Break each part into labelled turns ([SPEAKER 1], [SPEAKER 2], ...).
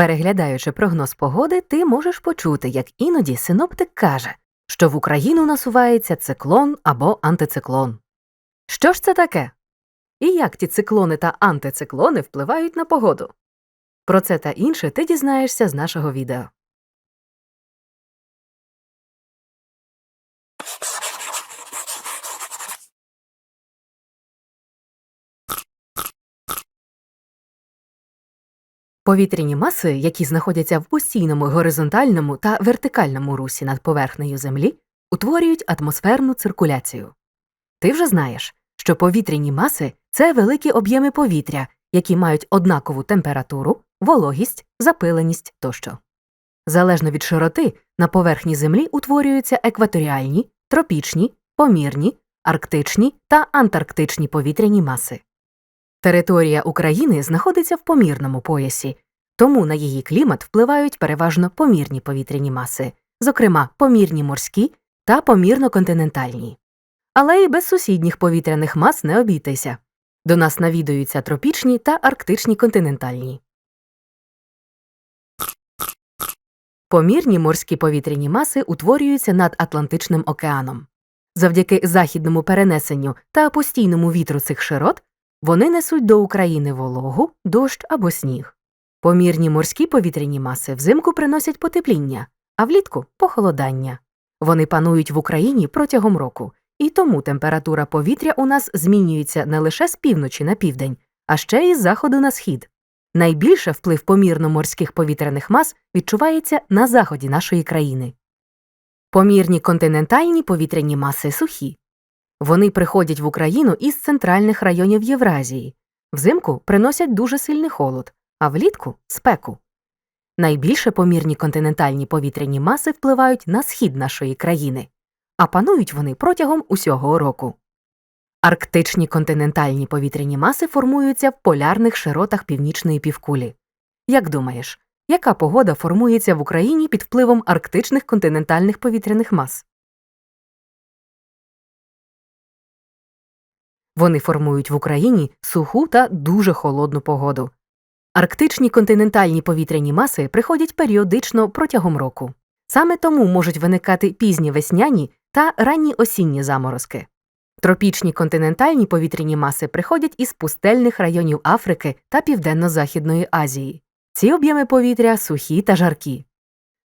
[SPEAKER 1] Переглядаючи прогноз погоди, ти можеш почути, як іноді синоптик каже, що в Україну насувається циклон або антициклон. Що ж це таке? І як ті циклони та антициклони впливають на погоду? Про це та інше ти дізнаєшся з нашого відео. Повітряні маси, які знаходяться в постійному горизонтальному та вертикальному русі над поверхнею Землі, утворюють атмосферну циркуляцію. Ти вже знаєш, що повітряні маси це великі об'єми повітря, які мають однакову температуру, вологість, запиленість тощо. Залежно від широти, на поверхні Землі утворюються екваторіальні, тропічні, помірні, арктичні та антарктичні повітряні маси. Територія України знаходиться в помірному поясі, тому на її клімат впливають переважно помірні повітряні маси, зокрема помірні морські та помірно-континентальні. Але й без сусідніх повітряних мас не обійтися. До нас навідуються тропічні та арктичні континентальні. Помірні морські повітряні маси утворюються над Атлантичним океаном. Завдяки західному перенесенню та постійному вітру цих широт вони несуть до України вологу, дощ або сніг. Помірні морські повітряні маси взимку приносять потепління, а влітку похолодання. Вони панують в Україні протягом року, і тому температура повітря у нас змінюється не лише з півночі на південь, а ще й з заходу на схід. Найбільше вплив помірно-морських повітряних мас відчувається на заході нашої країни. Помірні континентальні повітряні маси сухі. Вони приходять в Україну із центральних районів Євразії. Взимку приносять дуже сильний холод, а влітку спеку. Найбільше помірні континентальні повітряні маси впливають на схід нашої країни, а панують вони протягом усього року. Арктичні континентальні повітряні маси формуються в полярних широтах північної півкулі. Як думаєш, яка погода формується в Україні під впливом арктичних континентальних повітряних мас? Вони формують в Україні суху та дуже холодну погоду. Арктичні континентальні повітряні маси приходять періодично протягом року. Саме тому можуть виникати пізні весняні та ранні осінні заморозки. Тропічні континентальні повітряні маси приходять із пустельних районів Африки та Південно-Західної Азії. Ці об'єми повітря сухі та жаркі.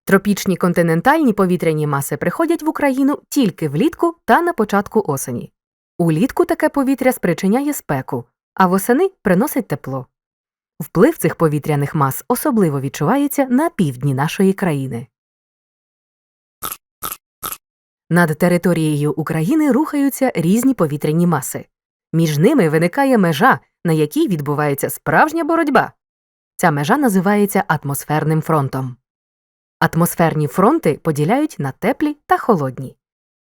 [SPEAKER 1] Тропічні континентальні повітряні маси приходять в Україну тільки влітку та на початку осені. Улітку таке повітря спричиняє спеку, а восени приносить тепло. Вплив цих повітряних мас особливо відчувається на півдні нашої країни. Над територією України рухаються різні повітряні маси. Між ними виникає межа, на якій відбувається справжня боротьба. Ця межа називається атмосферним фронтом. Атмосферні фронти поділяють на теплі та холодні.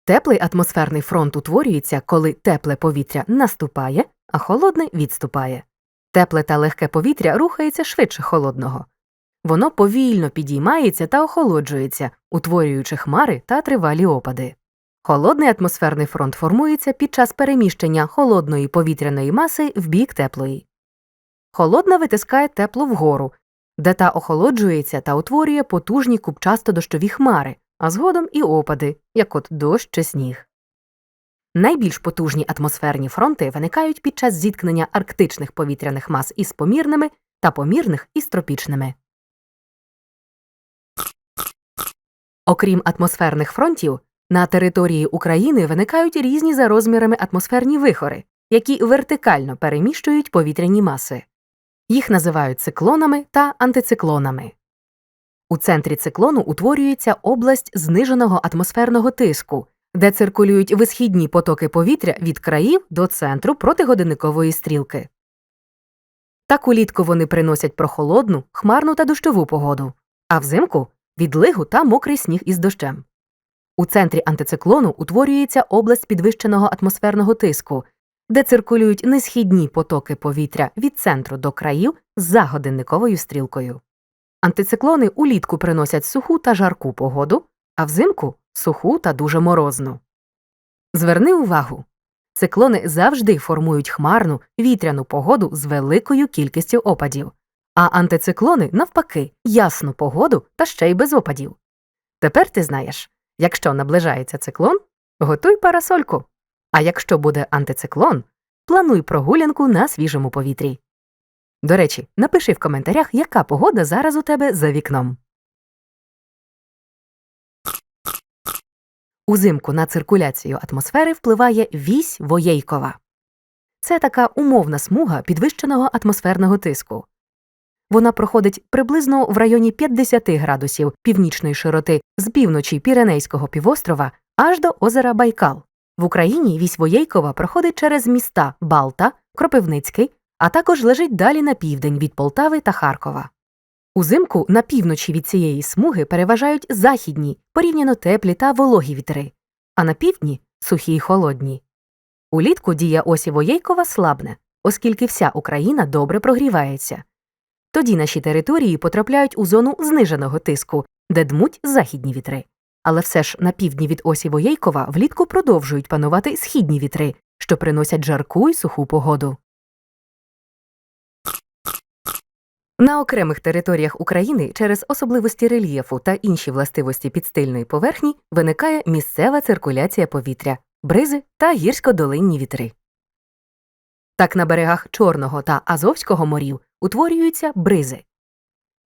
[SPEAKER 1] Теплий атмосферний фронт утворюється, коли тепле повітря наступає, а холодне відступає. Тепле та легке повітря рухається швидше холодного. Воно повільно підіймається та охолоджується, утворюючи хмари та тривалі опади. Холодний атмосферний фронт формується під час переміщення холодної повітряної маси в бік теплої. Холодна витискає тепло вгору, де та охолоджується та утворює потужні купчасто дощові хмари, а згодом і опади, як от дощ чи сніг. Найбільш потужні атмосферні фронти виникають під час зіткнення арктичних повітряних мас із помірними та помірних із тропічними. Окрім атмосферних фронтів, на території України виникають різні за розмірами атмосферні вихори, які вертикально переміщують повітряні маси. Їх називають циклонами та антициклонами. У центрі циклону утворюється область зниженого атмосферного тиску, де циркулюють висхідні потоки повітря від країв до центру протигодинникової стрілки. Так улітку вони приносять прохолодну, хмарну та дощову погоду, а взимку відлигу та мокрий сніг із дощем. У центрі антициклону утворюється область підвищеного атмосферного тиску, де циркулюють несхідні потоки повітря від центру до країв за годинниковою стрілкою. Антициклони улітку приносять суху та жарку погоду, а взимку суху та дуже морозну. Зверни увагу циклони завжди формують хмарну вітряну погоду з великою кількістю опадів, А антициклони, навпаки, ясну погоду та ще й без опадів. Тепер ти знаєш, якщо наближається циклон, готуй парасольку. А якщо буде антициклон, плануй прогулянку на свіжому повітрі. До речі, напиши в коментарях, яка погода зараз у тебе за вікном. Узимку на циркуляцію атмосфери впливає вісь Воєйкова. Це така умовна смуга підвищеного атмосферного тиску. Вона проходить приблизно в районі 50 градусів північної широти з півночі Піренейського півострова аж до озера Байкал. В Україні вісь Воєйкова проходить через міста Балта, Кропивницький, а також лежить далі на південь від Полтави та Харкова. Узимку на півночі від цієї смуги переважають західні, порівняно теплі та вологі вітри, а на півдні сухі й холодні. Улітку дія осі Воєйкова слабне, оскільки вся Україна добре прогрівається. Тоді наші території потрапляють у зону зниженого тиску, де дмуть західні вітри. Але все ж на півдні від осі Воєйкова влітку продовжують панувати східні вітри, що приносять жарку й суху погоду. На окремих територіях України через особливості рельєфу та інші властивості підстильної поверхні виникає місцева циркуляція повітря, бризи та гірсько-долинні вітри. Так на берегах Чорного та Азовського морів утворюються бризи.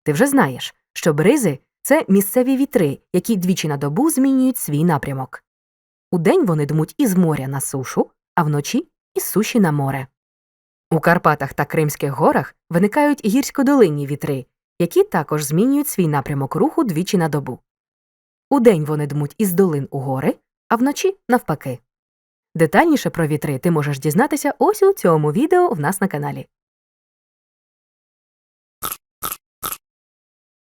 [SPEAKER 1] Ти вже знаєш, що бризи це місцеві вітри, які двічі на добу змінюють свій напрямок. Удень вони дмуть із моря на сушу, а вночі із суші на море. У Карпатах та Кримських горах виникають гірсько-долинні вітри, які також змінюють свій напрямок руху двічі на добу. Удень вони дмуть із долин у гори, а вночі навпаки. Детальніше про вітри ти можеш дізнатися ось у цьому відео в нас на каналі.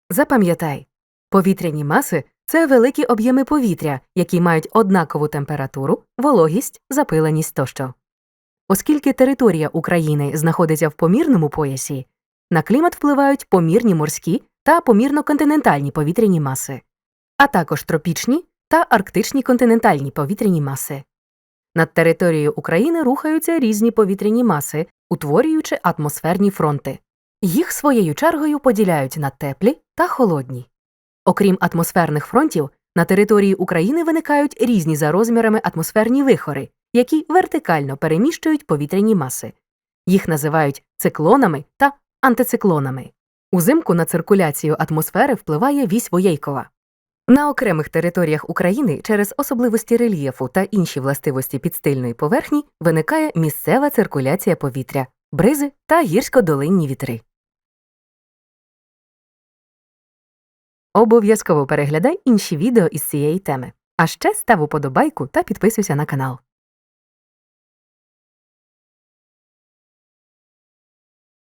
[SPEAKER 1] Запам'ятай, повітряні маси це великі об'єми повітря, які мають однакову температуру, вологість, запиленість тощо. Оскільки територія України знаходиться в помірному поясі, на клімат впливають помірні морські та помірно-континентальні повітряні маси, а також тропічні та арктичні континентальні повітряні маси. Над територією України рухаються різні повітряні маси, утворюючи атмосферні фронти. Їх своєю чергою поділяють на теплі та холодні. Окрім атмосферних фронтів, на території України виникають різні за розмірами атмосферні вихори, які вертикально переміщують повітряні маси. Їх називають циклонами та антициклонами. Узимку на циркуляцію атмосфери впливає вісь Воєйкова. На окремих територіях України через особливості рельєфу та інші властивості підстильної поверхні виникає місцева циркуляція повітря, бризи та гірсько-долинні вітри. Обов'язково переглядай інші відео із цієї теми. А ще став уподобайку та підписуйся на канал.